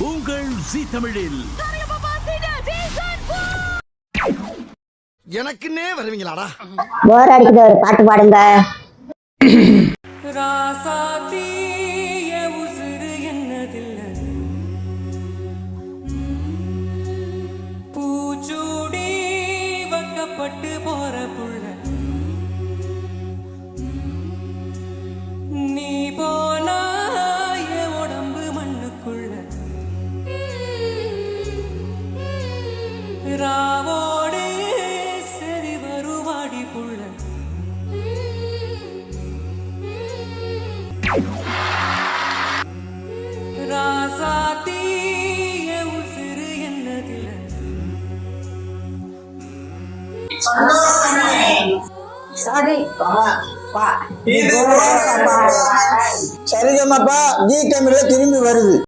உங்கள் ஜி தமிழில். எனக்குன்னே வருவீங்களாடா? போர் அடிக்குது ஒரு பாட்டு பாடுங்க. ராவோடு சரி வருவாடி புள்ள. ராசாத்திய உசுறு என்னதில்ல சரிகமாப்பா ஜி தமிழ்ல திரும்பி வருது.